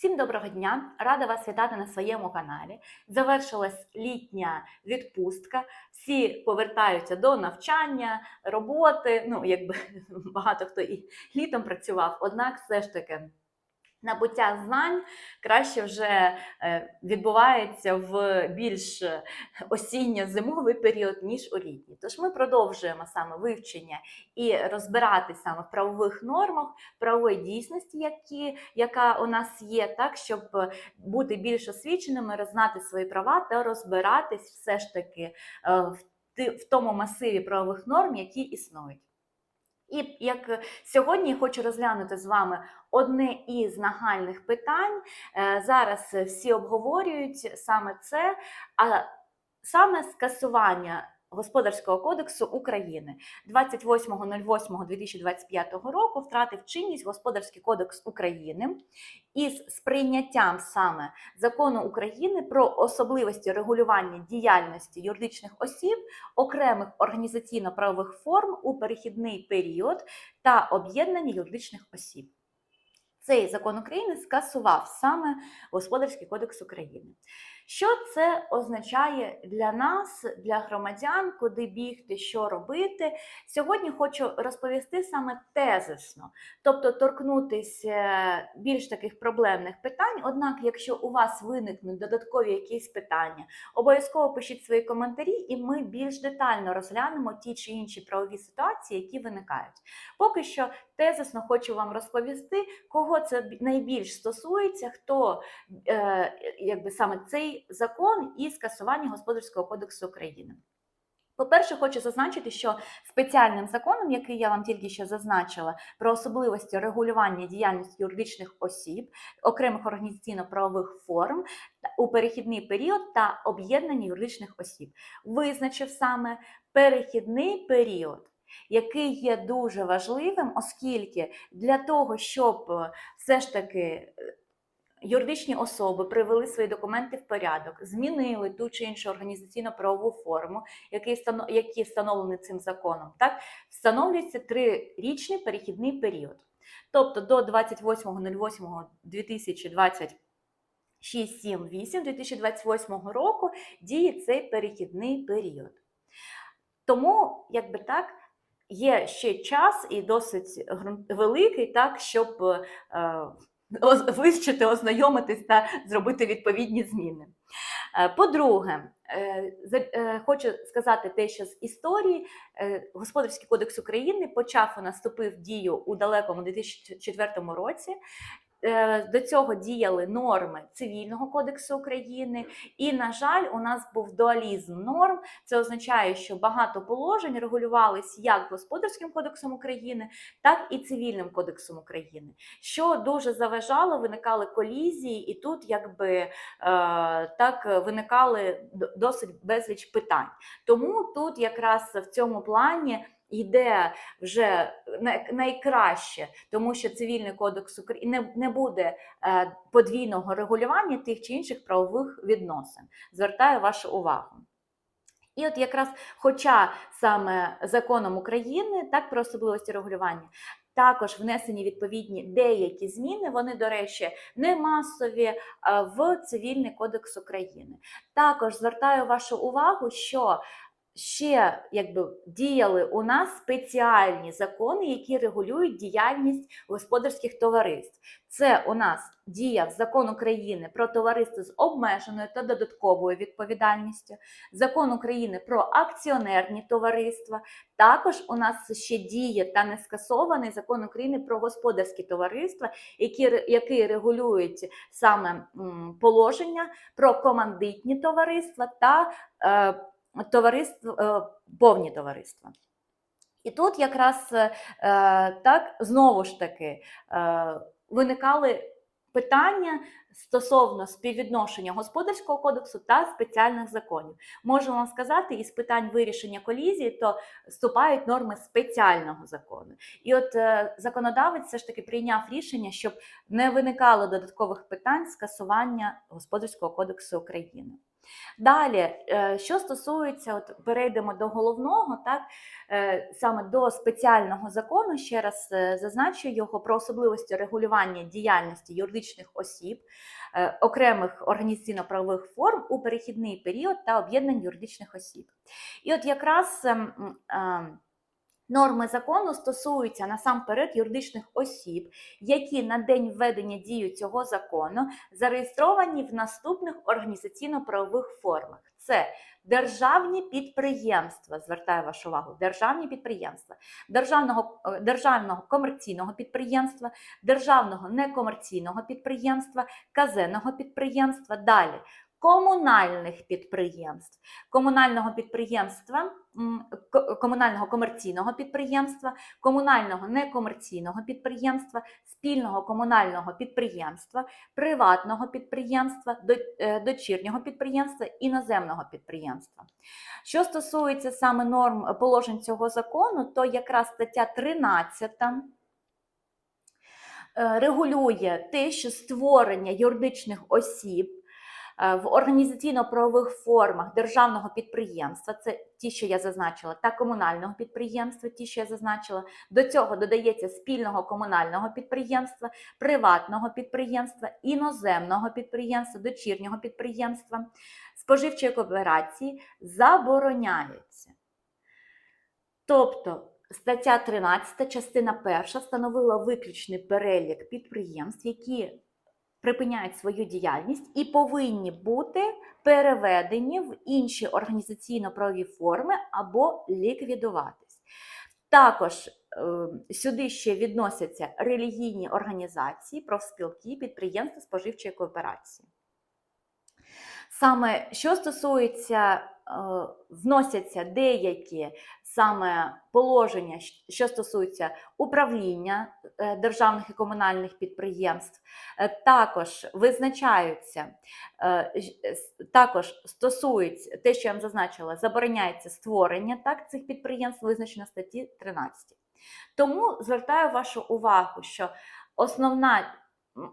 Всім доброго дня! Рада вас вітати на своєму каналі. Завершилась літня відпустка. Всі повертаються до навчання, роботи. Ну, якби багато хто і літом працював, однак все ж таки. Набуття знань краще вже е, відбувається в більш осінньо-зимовий період, ніж у літній. Тож ми продовжуємо саме вивчення і розбиратись саме в правових нормах, правової дійсності, які, яка у нас є, так щоб бути більш освіченими, знати свої права та розбиратись все ж таки е, в тому масиві правових норм, які існують. І як сьогодні хочу розглянути з вами одне із нагальних питань. Е, Зараз всі обговорюють саме це, а саме скасування Господарського кодексу України 28.08.2025 року втратив чинність Господарський кодекс України із сприйняттям саме закону України про особливості регулювання діяльності юридичних осіб, окремих організаційно-правових форм у перехідний період та об'єднання юридичних осіб. Цей закон України скасував саме Господарський кодекс України. Що це означає для нас, для громадян, куди бігти, що робити? Сьогодні хочу розповісти саме тезисно, тобто торкнутися більш таких проблемних питань. Однак, якщо у вас виникнуть додаткові якісь питання, обов'язково пишіть свої коментарі, і ми більш детально розглянемо ті чи інші правові ситуації, які виникають. Поки що тезисно хочу вам розповісти, кого це найбільш стосується, хто е, якби саме цей закон і скасування Господарського кодексу України. По-перше, хочу зазначити, що спеціальним законом, який я вам тільки що зазначила, про особливості регулювання діяльності юридичних осіб, окремих організаційно-правових форм у перехідний період та об'єднання юридичних осіб, визначив саме перехідний період. Який є дуже важливим, оскільки для того, щоб е, все ж таки е, юридичні особи привели свої документи в порядок, змінили ту чи іншу організаційно-правову форму, які, встановлені цим законом, так встановлюється трирічний перехідний період. Тобто до 28.08.2026 7.8 2028 року діє цей перехідний період. Тому, якби так, є ще час і досить великий, так, щоб е, вивчити, ознайомитись та зробити відповідні зміни. Е, По-друге, е, е, хочу сказати те, що з історії Господарський кодекс України почав наступив нас дію у далекому 2004 році. Е, До цього діяли норми Цивільного кодексу України, і, на жаль, у нас був дуалізм норм. Це означає, що багато положень регулювались як Господарським кодексом України, так і Цивільним кодексом України, що дуже заважало, виникали колізії, і тут якби е, так виникали досить безліч питань. Тому тут якраз в цьому плані. Йде вже найкраще, тому що цивільний кодекс України не, буде е, подвійного регулювання тих чи інших правових відносин. Звертаю вашу увагу. І от якраз, хоча саме законом України, так про особливості регулювання, також внесені відповідні деякі зміни, вони, до речі, не масові е, в Цивільний кодекс України. Також звертаю вашу увагу, що ще якби діяли у нас спеціальні закони, які регулюють діяльність господарських товариств. Це у нас діяв закон України про товариство з обмеженою та додатковою відповідальністю, закон України про акціонерні товариства. Також у нас ще діє та не скасований закон України про господарські товариства, які, який регулюють саме положення про командитні товариства та е, товариство, е, повні товариства. І тут якраз е, так знову ж таки е, виникали питання стосовно співвідношення господарського кодексу та спеціальних законів. Можу вам сказати, із питань вирішення колізії, то вступають норми спеціального закону. І от законодавець все ж таки прийняв рішення, щоб не виникало додаткових питань скасування господарського кодексу України. Далі, е, що стосується, от перейдемо до головного, так е, саме до спеціального закону, ще раз е, зазначу його про особливості регулювання діяльності юридичних осіб, окремих організаційно-правових форм у перехідний період та об'єднань юридичних осіб. І от якраз ем, ем, Норми закону стосуються насамперед юридичних осіб, які на день введення дії цього закону зареєстровані в наступних організаційно-правових формах: це державні підприємства. Звертаю вашу увагу, державні підприємства, державного, е, державного комерційного підприємства, державного некомерційного підприємства, казенного підприємства. Далі комунальних підприємств, комунального підприємства, комунального комерційного підприємства, комунального некомерційного підприємства, спільного комунального підприємства, приватного підприємства, е, дочірнього підприємства, іноземного підприємства. Що стосується саме норм положень цього закону, то якраз стаття 13 е, регулює те, що створення юридичних осіб в організаційно-правових формах державного підприємства, це ті, що я зазначила, та комунального підприємства, ті, що я зазначила. До цього додається спільного комунального підприємства, приватного підприємства, іноземного підприємства, дочірнього підприємства, споживчої кооперації забороняється. Тобто стаття 13, частина 1 встановила виключний перелік підприємств, які припиняють свою діяльність і повинні бути переведені в інші організаційно-правові форми або ліквідуватись. Також е, сюди ще відносяться релігійні організації, профспілки, підприємства споживчої кооперації. Саме що стосується, вносяться деякі саме положення, що стосуються управління е, державних і комунальних підприємств, е, також визначаються, е, також стосується те, що я вам зазначила, забороняється створення так, цих підприємств, визначено статті 13. Тому звертаю вашу увагу, що основна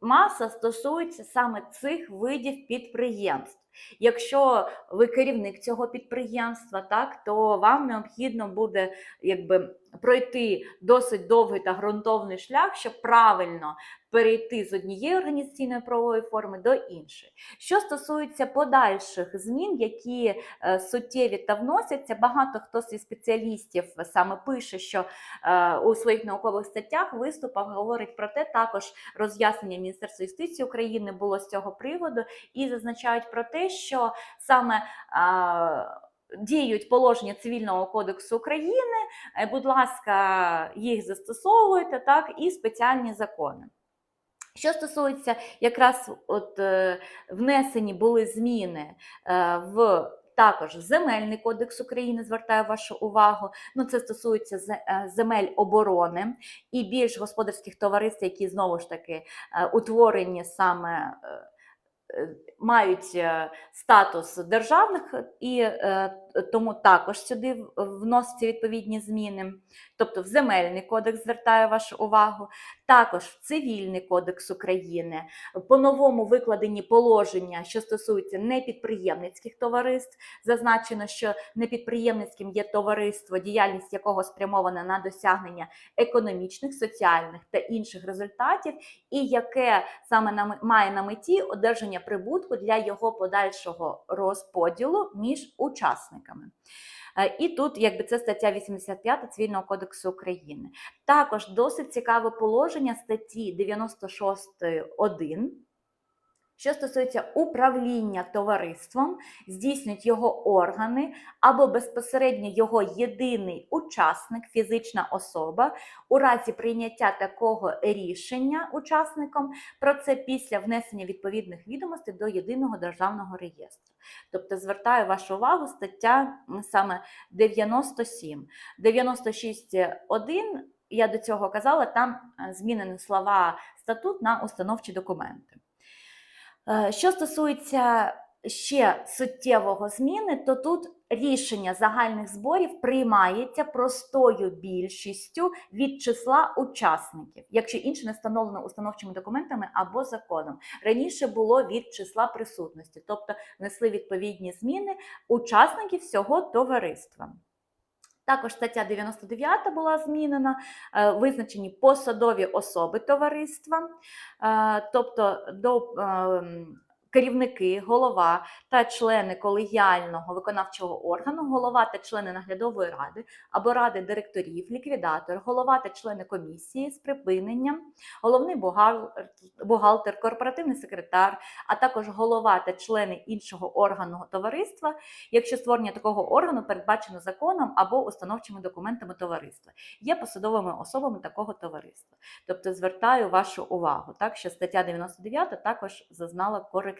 маса стосується саме цих видів підприємств. Якщо ви керівник цього підприємства, так то вам необхідно буде якби пройти досить довгий та ґрунтовний шлях, щоб правильно перейти з однієї організаційної правової форми до іншої. Що стосується подальших змін, які е, суттєві та вносяться, багато хто зі спеціалістів саме пише, що е, у своїх наукових статтях, виступах говорить про те, також роз'яснення Міністерства юстиції України було з цього приводу, і зазначають про те, що саме а, діють положення Цивільного кодексу України, е, будь ласка, їх застосовуйте, так, і спеціальні закони. Що стосується якраз от е, внесені були зміни е, в також Земельний кодекс України, звертаю вашу увагу. Ну, це стосується е, земель оборони і більш господарських товариств, які знову ж таки е, утворені саме. Мають е, статус державних, і е, тому також сюди вносяться відповідні зміни. Тобто в Земельний кодекс звертаю вашу увагу, також Цивільний кодекс України, по-новому викладені положення, що стосуються непідприємницьких товариств. Зазначено, що непідприємницьким є товариство, діяльність якого спрямована на досягнення економічних, соціальних та інших результатів, і яке саме на має на меті одержання прибутку для його подальшого розподілу між учасниками. Е, І тут, якби це стаття 85 Цивільного кодексу України. Також досить цікаве положення статті 96.1, що стосується управління товариством, здійснюють його органи або безпосередньо його єдиний учасник, фізична особа, у разі прийняття такого рішення учасником про це після внесення відповідних відомостей до єдиного державного реєстру. Тобто звертаю вашу увагу стаття саме 97. 96.1, я до цього казала, там е, змінені слова статут на установчі документи. Е, Що стосується ще суттєвого зміни, то тут рішення загальних зборів приймається простою більшістю від числа учасників, якщо інше не встановлено установчими документами або законом. Раніше було від числа присутності, тобто внесли відповідні зміни учасників всього товариства. Також стаття 99 була змінена, е, визначені посадові особи товариства, е, тобто до ем, керівники, голова та члени колегіального виконавчого органу, голова та члени наглядової ради або ради директорів, ліквідатор, голова та члени комісії з припиненням, головний бухгалтер, корпоративний секретар, а також голова та члени іншого органу товариства, якщо створення такого органу передбачено законом або установчими документами товариства, є посадовими особами такого товариства. Тобто звертаю вашу увагу, так, що стаття 99 також зазнала корективів.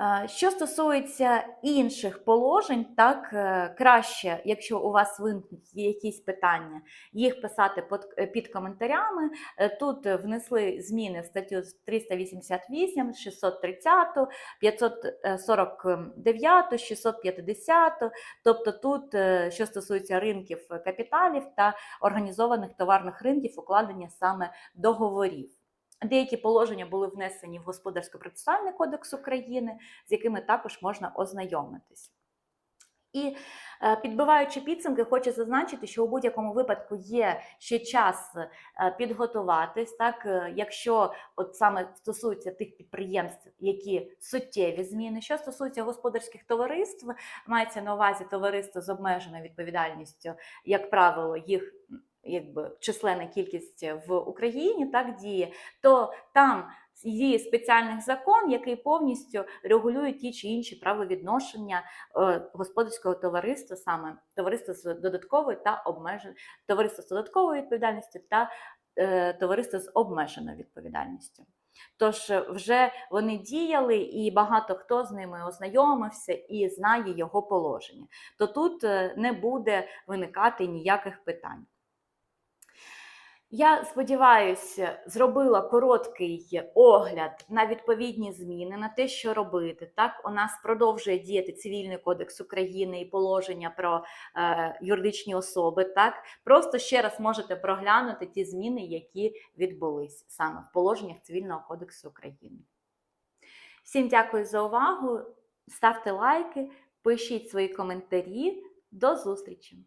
Е, Що стосується інших положень, так е, краще, якщо у вас виникнуть якісь питання, їх писати під, е, коментарями. Тут внесли зміни в статтю 388, 630, 549, 650. Тобто тут, що стосується ринків капіталів та організованих товарних ринків, укладення саме договорів. Деякі положення були внесені в Господарсько-процесуальний кодекс України, з якими також можна ознайомитись. І е, підбиваючи підсумки, хочу зазначити, що у будь-якому випадку є ще час е, підготуватись, так е, якщо от саме стосується тих підприємств, які суттєві зміни, що стосується господарських товариств, мається на увазі товариство з обмеженою відповідальністю, як правило, їх якби численна кількість в Україні так діє, то там є спеціальний закон, який повністю регулює ті чи інші правовідношення е, господарського товариства, саме товариство з додатковою та обмеженою товариство з додатковою відповідальністю та е, товариство з обмеженою відповідальністю. Тож е, вже вони діяли, і багато хто з ними ознайомився і знає його положення. То тут не буде виникати ніяких питань. Я сподіваюся, зробила короткий огляд на відповідні зміни, на те, що робити. Так, у нас продовжує діяти Цивільний кодекс України і положення про е, юридичні особи. Так, просто ще раз можете проглянути ті зміни, які відбулись саме в положеннях Цивільного кодексу України. Всім дякую за увагу. Ставте лайки, пишіть свої коментарі. До зустрічі!